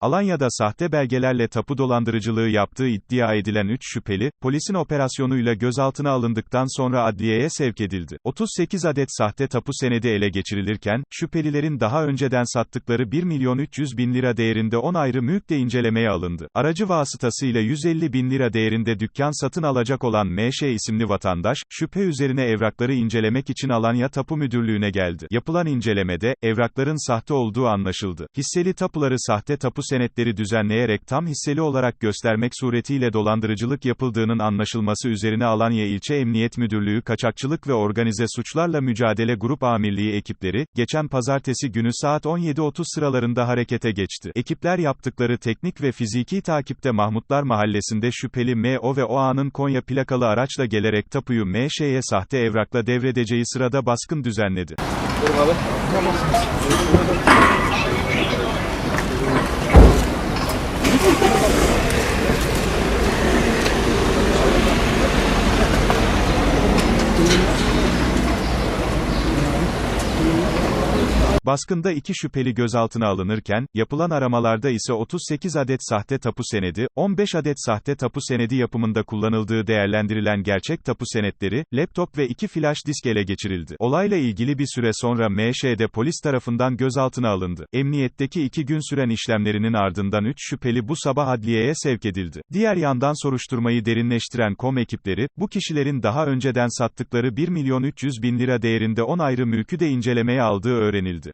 Alanya'da sahte belgelerle tapu dolandırıcılığı yaptığı iddia edilen 3 şüpheli, polisin operasyonuyla gözaltına alındıktan sonra adliyeye sevk edildi. 38 adet sahte tapu senedi ele geçirilirken, şüphelilerin daha önceden sattıkları 1 milyon 300 bin lira değerinde 10 ayrı mülk de incelemeye alındı. Aracı vasıtasıyla 150 bin lira değerinde dükkan satın alacak olan MŞ isimli vatandaş, şüphe üzerine evrakları incelemek için Alanya Tapu Müdürlüğü'ne geldi. Yapılan incelemede, evrakların sahte olduğu anlaşıldı. Hisseli tapuları sahte tapu senetleri düzenleyerek tam hisseli olarak göstermek suretiyle dolandırıcılık yapıldığının anlaşılması üzerine Alanya İlçe Emniyet Müdürlüğü Kaçakçılık ve Organize Suçlarla Mücadele Grup Amirliği ekipleri, geçen pazartesi günü saat 17.30 sıralarında harekete geçti. Ekipler yaptıkları teknik ve fiziki takipte Mahmutlar Mahallesi'nde şüpheli MO ve OA'nın Konya plakalı araçla gelerek tapuyu MŞ'ye sahte evrakla devredeceği sırada baskın düzenledi. Baskında iki şüpheli gözaltına alınırken, yapılan aramalarda ise 38 adet sahte tapu senedi, 15 adet sahte tapu senedi yapımında kullanıldığı değerlendirilen gerçek tapu senetleri, laptop ve iki flash disk ele geçirildi. Olayla ilgili bir süre sonra MŞ'de polis tarafından gözaltına alındı. Emniyetteki iki gün süren işlemlerinin ardından 3 şüpheli bu sabah adliyeye sevk edildi. Diğer yandan soruşturmayı derinleştiren KOM ekipleri, bu kişilerin daha önceden sattıkları 1 milyon 300 bin lira değerinde 10 ayrı mülkü de incelemeye aldığı öğrenildi.